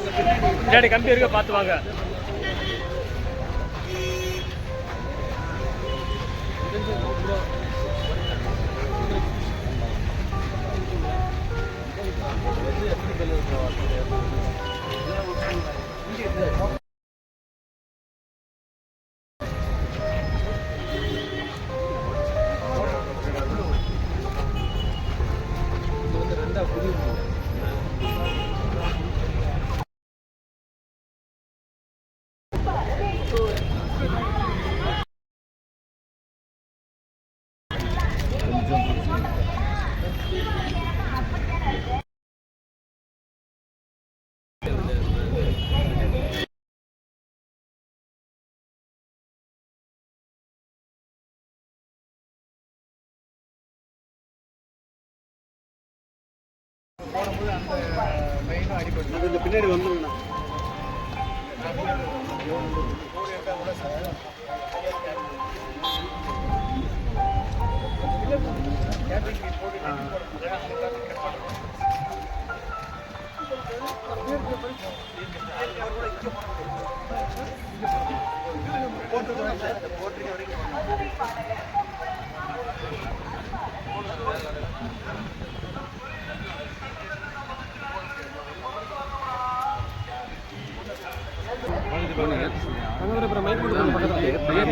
பின்னாடி கம்பி இருக்க பார்த்து வாங்க. பின்னாடி வந்துருங்கண்ணா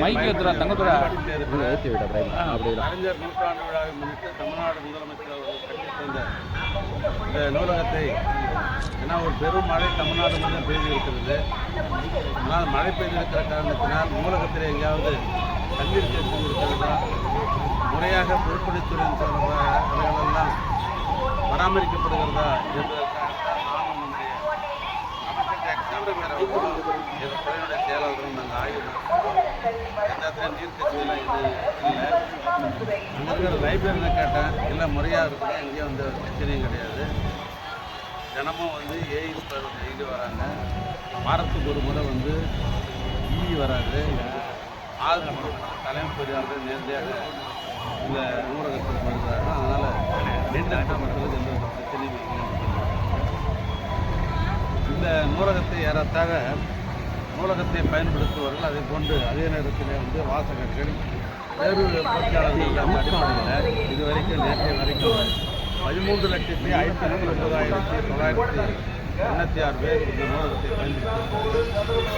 மைக் தங்கத்துறா விட அப்படி அறிஞர் நூற்றாண்டு விழாவை முன்னிட்டு தமிழ்நாடு முதலமைச்சர் அவர்கள் இந்த நூலகத்தை ஏன்னா ஒரு பெரும் மழை தமிழ்நாடு முழுவதும் பெய்து இருக்கிறது ஆனால் மழை பெய்திருக்கிற காரணத்தினால் நூலகத்தில் எங்கேயாவது தண்ணீர் இருக்கிறதா? முறையாக பொதுப்பணித்துறையின் சார்பாக அவைகளெல்லாம் பராமரிக்கப்படுகிறதா? என்பதற்காக நானும் நம்முடைய அமைச்சர் எக்ஸாம்பிள் எங்கள் துறையினுடைய செயலாளரும் நாங்கள் ஆய்வு எல்லாத்துலேயும் நீர் கட்சியெல்லாம் இது இல்லை. அங்கே இருக்கிற லைப்ரரியில் கேட்டேன். எல்லாம் முறையாக இருக்குது எங்கேயும் வந்து பிரச்சனையும் கிடையாது. தினமும் வந்து ஏஇ டெய்லி வராங்க. வாரத்துக்கு ஒரு முறை வந்து இ வராது. ஆறு முறை தலைமை பொறியாளர்கள் நேரடியாக இந்த நூலகத்துக்கு வருகிறார்கள். அதனால் நீண்ட மக்களுக்கு எந்த ஒரு பிரச்சனையும் இல்லை இந்த நூலகத்தை ஏறத்தாக நூலகத்தை பயன்படுத்துவார்கள் அதை போன்று அதே நேரத்தில் வந்து வாசகர்கள் வேறு போட்டியாளர்கள் அந்த இது வரைக்கும் நேற்றைய வரைக்கும் பதிமூன்று லட்சத்தி ஐம்பத்தி ஒன்பதாயிரத்தி தொள்ளாயிரத்தி எண்ணூற்றி ஆறு பேர் இந்த நூலகத்தை பயன்படுத்தி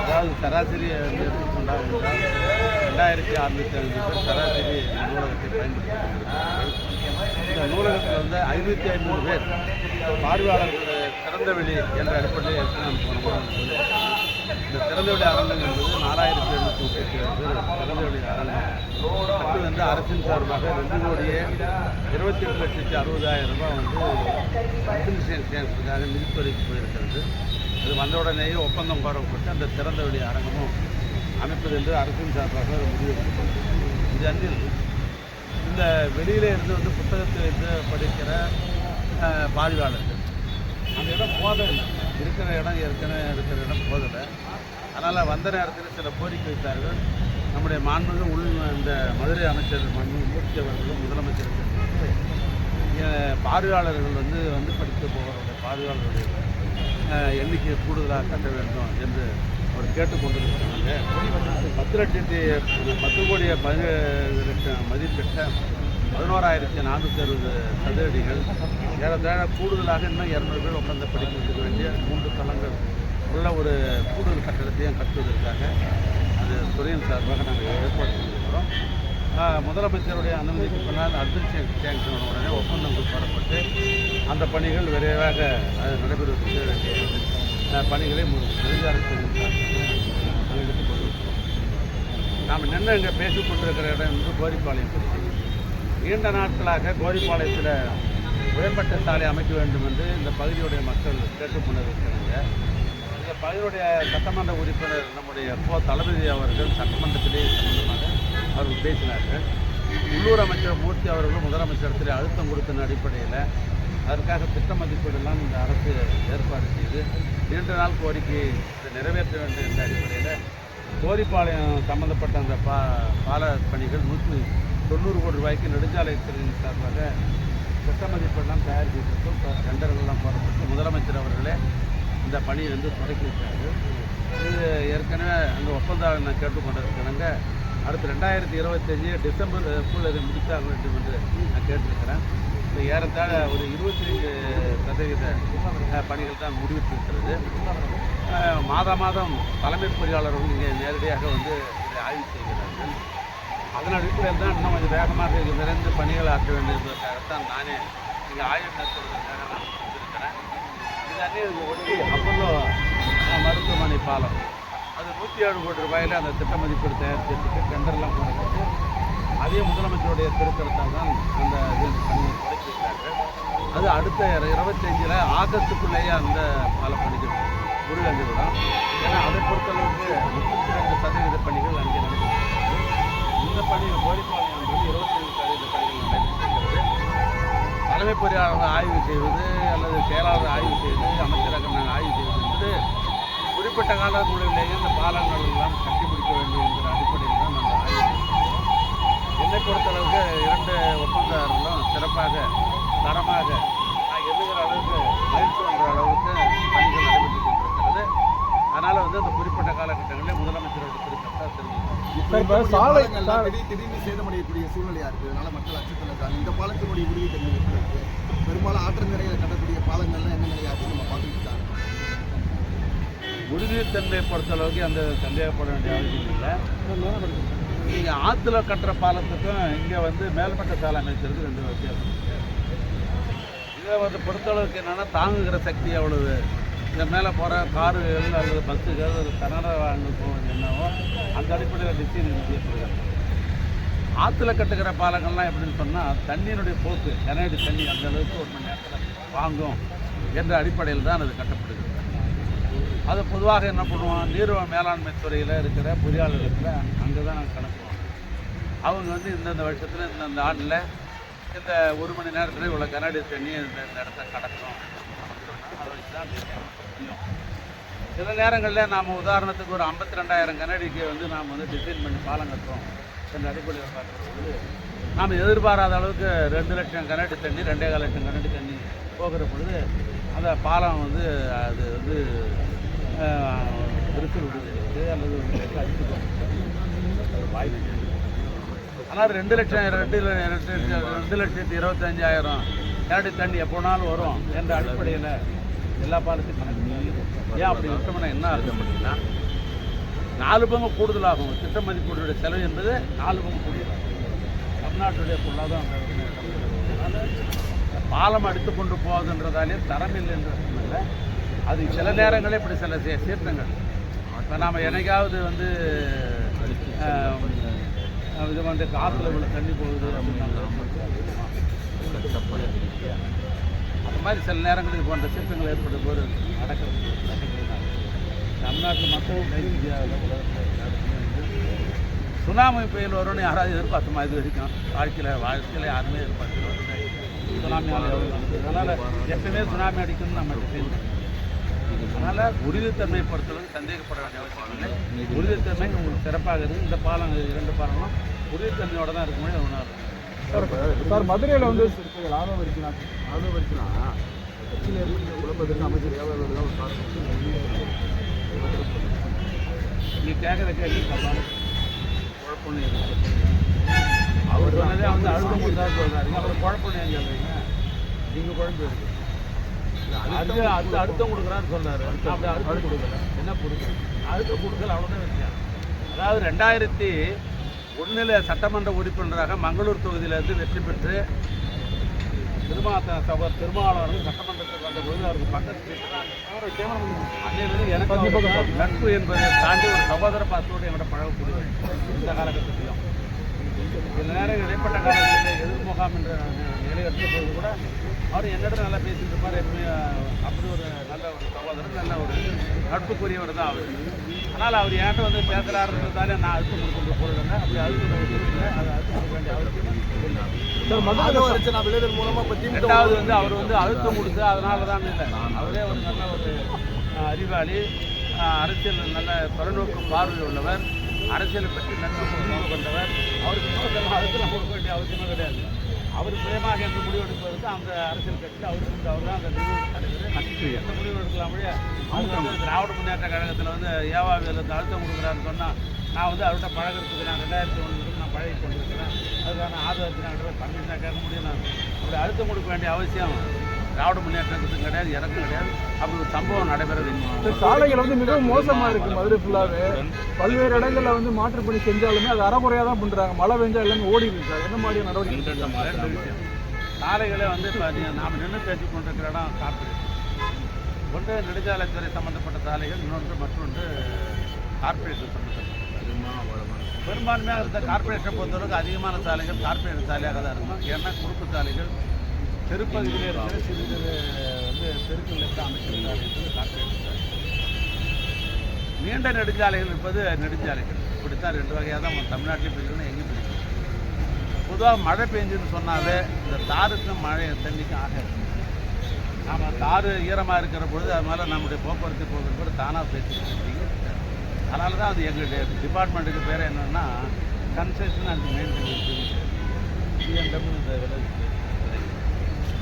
அதாவது சராசரி வந்து எடுத்துக்கொண்டால் ரெண்டாயிரத்தி அறுநூற்றி ஐந்து பேர் சராசரி நூலகத்தை பயன்படுத்தி இந்த நூலகத்தில் வந்து ஐநூற்றி ஐம்பது பேர் பார்வையாளர்கள் திறந்த வெளி என்ற அடிப்படையில் எடுத்து இந்த திறந்த வெளி அரங்கம் என்பது நாலாயிரத்தி எழுநூற்றி முப்பத்தி ஏழு பேர் திறந்த வெளி அரங்கம். அது வந்து அரசின் சார்பாக ரெண்டு கோடியே இருபத்தி எட்டு லட்சத்தி அறுபதாயிரம் ரூபாய் வந்து அட்மினிஸ்ட்ரேஷனுக்காக நிதித்துறைக்கு போயிருக்கிறது. அது வந்த உடனேயே ஒப்பந்தம் கோரப்பட்டு அந்த திறந்த வெளி அரங்கமும் அமைப்பது என்று அரசின் சார்பாக முடிவு இது அன்றில் இந்த வெளியில இருந்து வந்து புத்தகத்தை வந்து படிக்கிற அஹ், பார்வையாளர்கள் அந்த இடம் போதலை இருக்கிற இடம் ஏற்கனவே இருக்கிற இடம் போதலை அதனால் வந்த நேரத்தில் சில கோரிக்கை வைத்தார்கள். நம்முடைய மாண்புமிகு உள் இந்த மதுரை அமைச்சர் மாண்புமிகு மூர்த்தி அவர்களும் முதலமைச்சருக்கு பார்வையாளர்கள் வந்து வந்து படித்து போகிறவங்க பார்வையாளர்களுடைய எண்ணிக்கை எண்ணிக்கையை கூடுதலாக கட்ட வேண்டும் என்று அவர் கேட்டுக்கொண்டிருக்கிறாங்க. பத்து லட்சத்தி பத்து கோடிய பதினேழு லட்சம் மதிப்பிட்ட பதினோராயிரத்தி நானூற்றி அறுபது சதுரடிகள். ஏறத்தாழ கூடுதலாக இன்னும் இரநூறு பேர் உட்கார்ந்து படிக்கிறதுக்கு வேண்டிய மூன்று தளங்கள். உள்ள ஒரு கூடுதல் கட்டடத்தையும் கட்டுவதற்காக அது துறையின் சார்பாக நாங்கள் ஏற்பாடு செஞ்சிருக்கிறோம் முதலமைச்சருடைய அனுமதிக்கு பின்னால் அப்துல் சேங்ஷன் உடனே ஒப்பந்தங்கள் போடப்பட்டு அந்த பணிகள் விரைவாக அது நடைபெறுவதற்கு பணிகளை நெடுஞ்சாலைத்துறையின் சார்பாக நாம் நின்று இங்கே பேசிக் கொண்டிருக்கிற இடம் வந்து கோரிப்பாளையம் நீண்ட நாட்களாக கோரிப்பாளையத்தில் உயர்மட்ட சாலை அமைக்க வேண்டும் என்று இந்த பகுதியுடைய மக்கள் கேட்டுக்கொண்டிருக்கிறாங்க இந்த பகுதியுடைய சட்டமன்ற உறுப்பினர் நம்முடைய போ தளபதி அவர்கள் சட்டமன்றத்திலே சம்பந்தமாக அவர்கள் பேசினார்கள். உள்ளூர் அமைச்சர் மூர்த்தி அவர்களும் முதலமைச்சரத்தில் அழுத்தம் கொடுத்த அடிப்படையில் அதற்காக திட்ட மதிப்பீடெல்லாம் இந்த அரசு ஏற்பாடு செய்து நீண்ட நாள் கோரிக்கையை இதை நிறைவேற்ற வேண்டும் என்ற அடிப்படையில் கோரிப்பாளையம் சம்பந்தப்பட்ட அந்த பா பால பணிகள் நூற்றி தொண்ணூறு கோடி ரூபாய்க்கு நெடுஞ்சாலைத்துறையின் சார்பாக திட்ட மதிப்பெல்லாம் தயார் செய்யப்பட்டு இப்போ டெண்டர்கள்லாம் போடப்பட்டு முதலமைச்சர் அவர்களே இந்த பணியை வந்து தொடக்கி வச்சாரு இது ஏற்கனவே அந்த ஒப்பந்தம் நான் கேட்டுக்கொண்டிருக்கிறேங்க. அடுத்து ரெண்டாயிரத்தி இருபத்தஞ்சி கூட இதை முடித்தாக வேண்டும் என்று நான் கேட்டிருக்கிறேன். இப்போ ஏறத்தாழ ஒரு இருபத்தஞ்சு சதவீத பணிகள் தான் முடிவிட்டிருக்கிறது அஹ், மாதம் மாதம் தலைமை பொறியாளர்கள் இங்கே நேரடியாக வந்து இதை ஆய்வு செய்கிறார்கள். அதன் அடிப்படையில் தான் இன்னும் கொஞ்சம் வேகமாக இது விரைந்து பணிகள் ஆற்ற வேண்டியதற்காகத்தான் நானே இங்கே ஆய்வு மேற்கொள்வதற்காக நான் வந்திருக்கிறேன். இது அன்னே ஒட்டி அப்பல்லோ மருத்துவமனை பாலம். அது நூற்றி ஏழு கோடி ரூபாயில் அந்த திட்ட மதிப்பீடு தயாரிக்கிறதுக்கு டெண்டர்லாம் போனது அதே முதலமைச்சருடைய திருத்தரத்தால் தான் அந்த இது பணியை தொடக்கி அது அடுத்த இருபத்தஞ்சில் ஆகஸ்ட்டுக்குள்ளேயே அந்த பல பணிகள் முடிவடைந்துவிடும் ஏன்னா அதை பொறுத்தளவுக்கு முப்பத்தி ரெண்டு சதவீத பணிகள் அங்கே நடைபெற்றது இந்த பணிகள் கோரிப்பாளையம் என்பது இருபத்தஞ்சு சதவீத பணிகள் நடைபெற்றிருக்கிறது. தலைமை பொறியாளர் ஆய்வு செய்வது அல்லது செயலாளர் ஆய்வு செய்வது அமைச்சரகம் நாங்கள் ஆய்வு செய்வது என்பது குறிப்பிட்ட காலக்குழுவிலேயே இந்த பாலங்கள் எல்லாம் கட்டி முடிக்க வேண்டும் என்கிற அடிப்படையில் தான் நாங்கள் ஆய்வு செய்கிறோம் என்னை பொறுத்தளவுக்கு இரண்டு ஒப்பந்ததாரர்களும் சிறப்பாக தரமாக நான் எண்ணுகிற அளவுக்கு மகிழ்ச்சி என்ற அளவுக்கு பணிகள் நடைபெற்று கொண்டிருக்கிறது. அதனால் வந்து அந்த குறிப்பிட்ட காலகட்டங்களில் முதலமைச்சரோட திருத்தத்தை தெரிவிக்கிறோம் சார் இப்போ சாலை பாலங்கள்லாம் திடீர் திடீர்னு சேதமடையக்கூடிய சூழ்நிலையா இருக்கு அதனால மக்கள் அச்சத்தில் இருக்காங்க. இந்த பாலத்தினுடைய எப்படி இருக்கு? பெரும்பாலும் ஆற்று நிறையில் கட்டக்கூடிய பாலங்கள்லாம் என்ன நிலையாச்சு நம்ம பார்த்துட்டு இருக்காங்க உறுதித்தன்மையை பொறுத்தளவுக்கு அந்த சந்தேகப்பட வேண்டிய அவசியம் இல்லை. நீங்கள் ஆற்றுல கட்டுற பாலத்துக்கும் இங்கே வந்து மேல்மட்ட சாலை அமைச்சருக்கு ரெண்டு வித்தியாசம். இருக்கு. இதை வந்து பொறுத்தளவுக்கு என்னென்னா தாங்குகிற சக்தி எவ்வளவு? இந்த மேலே போகிற காருகள் அல்லது பஸ்ஸுகள் அல்லது கனடா வாங்க போவது என்னவோ அந்த அடிப்படையில் டிசைன் செய்யப்படுகிறது ஆற்றுல கட்டுகிற பாலங்கள்லாம் எப்படின்னு சொன்னால் தண்ணியினுடைய போக்கு கனடி தண்ணி அந்த அளவுக்கு ஒரு மணி நேரத்தில் வாங்கும் என்ற அடிப்படையில் தான் அது கட்டப்படுகிறது. அது பொதுவாக என்ன பண்ணுவோம் நீர் மேலாண்மை துறையில் இருக்கிற பொறியாளர்களுக்கு அங்கே தான் நாங்கள் கணக்குவோம். அவங்க வந்து இந்தந்த வருஷத்தில் இந்தந்த ஆண்டில் இந்த ஒரு மணி நேரத்தில் இவ்வளோ கண்ணாடி தண்ணி இந்த இந்த இடத்த கடக்கணும். அதை வச்சு தான் சில நேரங்களில் நாம் உதாரணத்துக்கு ஒரு ஐம்பத்தி ரெண்டாயிரம் கனடிக்கு வந்து நாம் வந்து டிசைன் பண்ணி பாலம் கட்டுறோம் என்ற அடிப்படையில் பார்க்கும்போது நாம் எதிர்பாராத அளவுக்கு ரெண்டு லட்சம் கண்ணாடி தண்ணி ரெண்டே கால் லட்சம் கண்ணாடி தண்ணி போகிற பொழுது அந்த பாலம் வந்து அது வந்து விரிசல் விடுவதற்கு அல்லது அடித்து ஒரு வாய்ப்பு ஆனால் ரெண்டு லட்சம் ரெண்டு ரெண்டு லட்சத்தி இருபத்தஞ்சாயிரம். நேரடி தண்ணி எப்போனாலும் வரும் என்ற அடிப்படையில் எல்லா பாலத்தையும் கணக்கு ஏன் அப்படி விட்டோம்னா என்ன அர்த்தம் அப்படின்னா நாலு பங்கு கூடுதலாகும். திட்ட மதிப்பீடுடைய செலவு என்பது நாலு பங்கு கூடுதலாகும். தமிழ்நாட்டுடைய பொருளாதாரம் பாலம் அடித்து கொண்டு தரம் தரமில்லை என்ற இல்லை. அது சில நேரங்களில் இப்படி சில சீர்த்தங்கள். இப்போ நாம் என்னைக்காவது வந்து இது வந்து காற்றுல இவ்வளோ தண்ணி போகுது அப்படின்னு அந்த மாதிரி சில நேரங்களில் இது போன்ற சீர்த்தங்கள் ஏற்படும் போது நடக்கிறது தமிழ்நாட்டு மக்கள் இந்தியாவில் சுனாமி புயல் வரும்னு யாராவது எதிர்பார்த்தோமா இது வரைக்கும் வாழ்க்கையில் வாழ்க்கையில் யாருமே எதிர்பார்க்கல. சுனாமி அதனால் எப்பவுமே சுனாமி அடிக்கணும்னு நம்ம அதனால் உறுதித்தன்மை பொறுத்தளவுக்கு சந்தேகப்பட வேண்டிய அவசியம் இல்லை. உறுதித்தன்மை உங்களுக்கு சிறப்பாக இருக்குது இந்த பாலம் இரண்டு பாலங்களும் உறுதித்தன்மையோட தான் இருக்க முடியும் உணர்வு சார் மதுரையில் வந்து ஆதரவு இருக்கலாம் கட்சியில் இருந்து குழப்பத்திற்கு அமைச்சர் நீ கேட்குற கேள்வி இருக்கு அவர் சொன்னதே வந்து அழுத்தம் கொடுத்தா சொல்றாரு அப்புறம் குழப்பம்னு ஏன் சொல்றீங்க. நீங்க குழம்பு இருக்கு அது அது அழுத்தம் கொடுக்குறான்னு சொல்றாரு அப்படி அழுத்தம் கொடுக்கல. என்ன கொடுக்கல? அழுத்தம் கொடுக்கல அவ்வளோதான் விஷயம் அதாவது ரெண்டாயிரத்தி ஒன்றில் சட்டமன்ற உறுப்பினராக மங்களூர் தொகுதியிலிருந்து வெற்றி பெற்று திருமாத்த சகோதரர் திருமாவளவர்கள் சட்டமன்றத்துக்கு வந்த பொழுது அவருக்கு பக்கத்து அன்னையிலிருந்து எனக்கு நட்பு என்பதை தாண்டி ஒரு சகோதர பாசத்தோடு என்கிட்ட பழகக்கூடியவர் இந்த காலகட்டத்திலும். சில நேரம் இடைப்பட்ட காலங்களில் எதிர்முகாம் என்ற நிலை எடுத்த போது கூட அவர் என்னிடம் நல்லா பேசிட்டு இருப்பார். எப்பவுமே அப்படி ஒரு நல்ல ஒரு சகோதரர் நல்ல ஒரு நட்புக்குரியவர் தான் அவர். ஆனால் அவர் என்கிட்ட வந்து பேசுகிறாருன்றதாலே நான் அழுத்தம் கொடுக்கின்ற பொருள் அப்படி அழுத்தம் கொடுக்கல அது அழுத்தம் கொடுக்க வேண்டிய அவசியம் ரெண்டாவது வந்து அவர் வந்து அழுத்தம் கொடுத்து அதனால தான் இல்லை. அவரே ஒரு நல்ல ஒரு அறிவாளி அரசியல் நல்ல தொலைநோக்கு பார்வை உள்ளவர் அரசியலை பற்றி புரிந்து கொண்டவர். அவருக்கு அழுத்தம் கொடுக்க வேண்டிய அவசியமே கிடையாது. அவர் சுயமாக எந்த முடிவு எடுப்பதற்கு அந்த அரசியல் கட்சியில் அவருக்கு அவர் தான் அந்த நிறுவன தலைவர். எந்த முடிவு எடுக்கலாம் அவங்க வந்து திராவிட முன்னேற்ற கழகத்தில் வந்து ஏவாவியில் வந்து அழுத்தம் கொடுக்குறாருன்னு சொன்னால் நான் வந்து அவர்கிட்ட பழகிறதுக்கு நான் ரெண்டாயிரத்தி ஒன்று நான் பழகி கொண்டிருக்கிறேன் அதுக்கான ஆதரத்தை நான் பண்ணி தான் கேட்க முடியும் நான் அப்படி அழுத்தம் கொடுக்க வேண்டிய அவசியம் திராவிட முன்னேற்றத்துக்கும் கிடையாது எனக்கும் கிடையாது. அப்படி ஒரு சம்பவம் நடைபெறது சாலைகள் வந்து மிகவும் மோசமா இருக்கு மதுரை ஃபுல்லாவே பல்வேறு இடங்கள்ல வந்து மாற்று பணி செஞ்சாலுமே அது அறகுறையா தான் பண்றாங்க. மழை பெஞ்சா எல்லாமே ஓடி இருக்கு சார். என்ன மாதிரியான நடவடிக்கை சாலைகளே வந்து இப்போ நாம் நின்று பேசி கொண்டிருக்கிற இடம் கார்பரேட். ஒன்று நெடுஞ்சாலைத்துறை சம்பந்தப்பட்ட சாலைகள் இன்னொன்று மற்றொன்று கார்பரேஷன் சம்பந்தப்பட்ட பெரும்பான்மையாக இருந்த கார்பரேஷனை பொறுத்தளவுக்கு அதிகமான சாலைகள் கார்பரேட் சாலையாக தான் இருக்கும். ஏன்னா குறுக்கு சாலைகள் தெருப்பகுதியில் இருக்கிற சிறு சிறு வந்து தெருக்கள் இருக்க அமைச்சிருந்தார் என்று நீண்ட நெடுஞ்சாலைகள் இருப்பது நெடுஞ்சாலைகள். இப்படித்தான் ரெண்டு வகையாக தான் நம்ம பிரிக்கணும் எங்கேயும் பிரிக்கணும் பொதுவாக மழை பெஞ்சுன்னு சொன்னாலே இந்த தாருக்கும் மழை தண்ணிக்கும் ஆகாது. நாம் தாறு ஈரமாக இருக்கிற பொழுது அதனால் நம்முடைய போக்குவரத்து போகிற கூட தானாக பேசிட்டு அதனால தான் அது எங்களுடைய டிபார்ட்மெண்ட்டுக்கு பேர் என்னென்னா கன்செஷன் அண்ட் மெயின்டெனன்ஸ். சிஎன்டபிள் இந்த விலை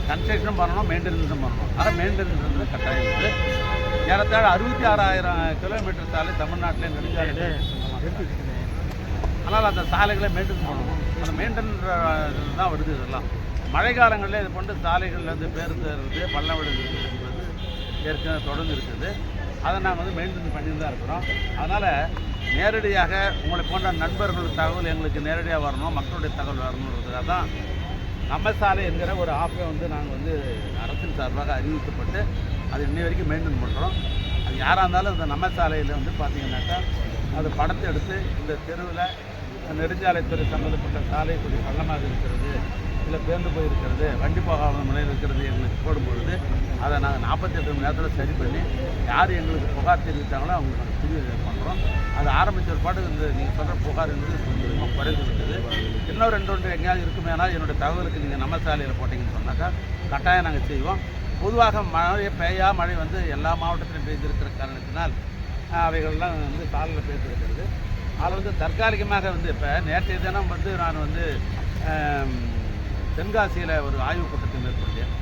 கன்ஸ்ட்ரக்ஷனும் பண்ணணும் மெயின்டெனன்ஸும் பண்ணணும். ஆனால் மெயின்டெனன்ஸ் கட்டாயம் இருக்குது ஏறத்தாழ அறுபத்தி ஆறாயிரம் கிலோமீட்டர் சாலை தமிழ்நாட்டிலே நெடுஞ்சாலை ஆனால் அந்த சாலைகளை மெயின்டைன் பண்ணணும். அந்த மெயின்டெனன்ஸ் தான் வருது இதெல்லாம். மழை காலங்களில் இது கொண்டு சாலைகளில் வந்து பேருந்து இருக்குது பள்ளம் விழுந்து என்பது ஏற்கனவே தொடர்ந்து இருக்குது. அதை நாங்கள் வந்து மெயின்டைன் பண்ணிட்டு தான் இருக்கிறோம். அதனால் நேரடியாக உங்களை போன்ற நண்பர்கள் தகவல் எங்களுக்கு நேரடியாக வரணும் மக்களுடைய தகவல் வரணுன்றதுக்காக தான் நம்ம சாலை என்கிற ஒரு ஆப்பை வந்து நாங்கள் வந்து அரசின் சார்பாக அறிவிக்கப்பட்டு அது இன்னை வரைக்கும் மெயின்டைன் பண்ணுறோம் அது யாராக இருந்தாலும் இந்த நம்ம சாலையில் வந்து பார்த்தீங்கன்னாக்கா அது படத்தை எடுத்து இந்த தெருவில் நெடுஞ்சாலைத்துறை சம்மந்தப்பட்ட சாலை கொஞ்சம் பள்ளமாக இருக்கிறது. இல்லை பேர்ந்து போயிருக்கிறது வண்டி போகாத முறையில் இருக்கிறது எங்களுக்கு போடும்பொழுது அதை நாங்கள் நாற்பத்தெட்டு மணி நேரத்தில் சரி பண்ணி யார் எங்களுக்கு புகார் தெரிவித்தாங்களோ அவங்களுக்கு நாங்கள் புரிய பண்ணுறோம் அது ஆரம்பித்த ஒரு பாட்டு இந்த நீங்கள் சொல்கிற புகார் என்பது கொஞ்சமாக குறைந்து விட்டது. இன்னும் ரெண்டு ஒன்று எங்கேயாவது இருக்குமேனா என்னுடைய தகவலுக்கு நீங்கள் நம்ம சாலையில் போட்டிங்கன்னு சொன்னாக்கா கட்டாயம் நாங்கள் செய்வோம். பொதுவாக மழை பெய்யா மழை வந்து எல்லா மாவட்டத்திலும் பெய்திருக்கிற காரணத்தினால் அவைகள்லாம் வந்து சாலையில் பெய்திருக்கிறது. அதில் வந்து தற்காலிகமாக வந்து இப்போ நேற்றைய தினம் வந்து நான் வந்து தென்காசியில் ஒரு ஆய்வுக் கூட்டத்தை மேற்கொண்டேன்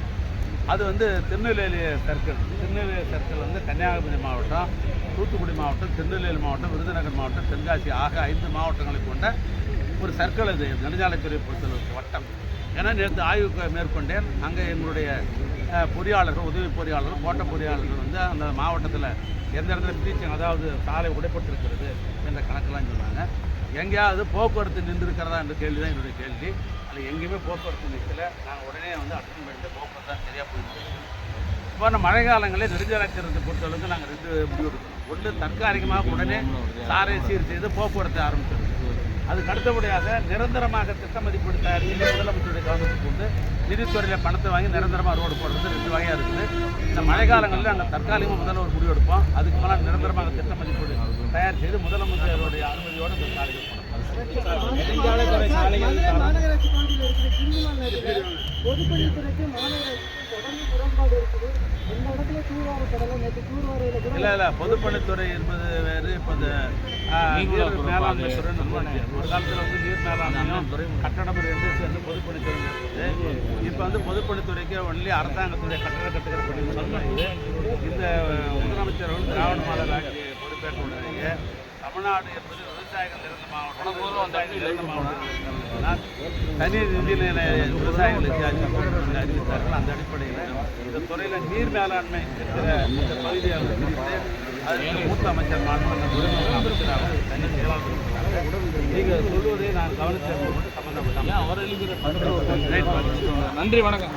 அது வந்து திருநெல்வேலி சர்க்கிள் திருநெல்வேலி சர்க்கிள் வந்து கன்னியாகுமரி மாவட்டம் தூத்துக்குடி மாவட்டம் திருநெல்வேலி மாவட்டம் விருதுநகர் மாவட்டம் தென்காசி ஆக ஐந்து மாவட்டங்களை கொண்ட ஒரு சர்க்கிள் இது. நெடுஞ்சாலைத்துறை பொறுத்தளவுக்கு வட்டம். ஏன்னா நேற்று ஆய்வு மேற்கொண்டேன். அங்கே எங்களுடைய பொறியாளர்கள் உதவி பொறியாளர்கள் கோட்ட பொறியாளர்கள் வந்து அந்த மாவட்டத்தில் எந்த இடத்துல பிரீச்சிங் அதாவது சாலை உடைப்பட்டிருக்கிறது என்ற கணக்கெல்லாம் சொன்னாங்க. எங்கேயாவது போக்குவரத்து நின்றுருக்கிறதா என்ற கேள்வி தான் என்னுடைய கேள்வி. அதில் எங்கேயுமே போக்குவரத்து நிற்கல. நாங்கள் உடனே வந்து அட்டன் பண்ணிட்டு போக்குவரத்து தான் சரியாக போயிட்டு இப்போ நம்ம மழை காலங்களில் நெடுஞ்சாலைத்திறத்தை பொறுத்தளவுக்கு நாங்கள் ரெண்டு முடிவு எடுக்கணும் ஒன்று தற்காலிகமாக உடனே சாரை சீர் செய்து போக்குவரத்தை ஆரம்பிச்சிருக்கு அதுக்கு அடுத்தபடியாக நிரந்தரமாக திட்ட மதிப்பீடு தயார் முதலமைச்சருடைய கவனத்துக்கு கொண்டு நிதித்துறையில் பணத்தை வாங்கி நிரந்தரமாக ரோடு போடுறது ரெண்டு வகையாக இருக்குது. இந்த மழை காலங்களில் நாங்கள் தற்காலிகமாக முதல்ல ஒரு முடிவு எடுப்போம். அதுக்கு மேலே நிரந்தரமாக திட்ட மதிப்பீடு தயார் செய்து முதலமைச்சர் அனுமதியோடு இந்த சாலைகள் போடணும் நெடுஞ்சாலைத்துறை சாலைகள் தரம் மாநகராட்சி பகுதியில் இருக்கிற கிண்டிமான் நதியில் பொதுப்பணித்துறைக்கு மாநகராட்சிக்கும் தொடர்ந்து முரண்பாடு இருக்குது இந்த இடத்துல தூர்வாரப்படலை நேற்று தூர்வாரையில் கூட இல்லை இல்லை. பொதுப்பணித்துறை என்பது வேறு இப்போ இந்த நீர் மேலாண்மை துறைன்னு. ஒரு காலத்தில் வந்து நீர் மேலாண்மையும் கட்டடம் ரெண்டு சேர்ந்து பொதுப்பணித்துறை இப்போ வந்து பொதுப்பணித்துறைக்கு ஒன்லி அரசாங்கத்துடைய கட்டட கட்டுகிற பணி இது. இந்த முதலமைச்சர் திராவிட மாடல் ஆட்சி பொறுப்பேற்ற தமிழ்நாடு என்பது விவசாயிகள் நிறைந்த மாவட்டம். மாவட்டம் தனி நிதி நிலை விவசாயிகளுக்கு அறிவித்தார்கள். அந்த அடிப்படையில் இந்த துறையில் நீர் மேலாண்மை இருக்கிற இந்த பகுதியை அவர் பிரித்து அதற்கு மூத்த அமைச்சர் மாநில துறைமுக அமைச்சராக தனி செயலாளர் இருக்கிறாங்க. நீங்கள் சொல்வதை நான் கவனித்தது மட்டும் சம்பந்தப்பட்ட அவர் எழுதுகிற நன்றி வணக்கம்.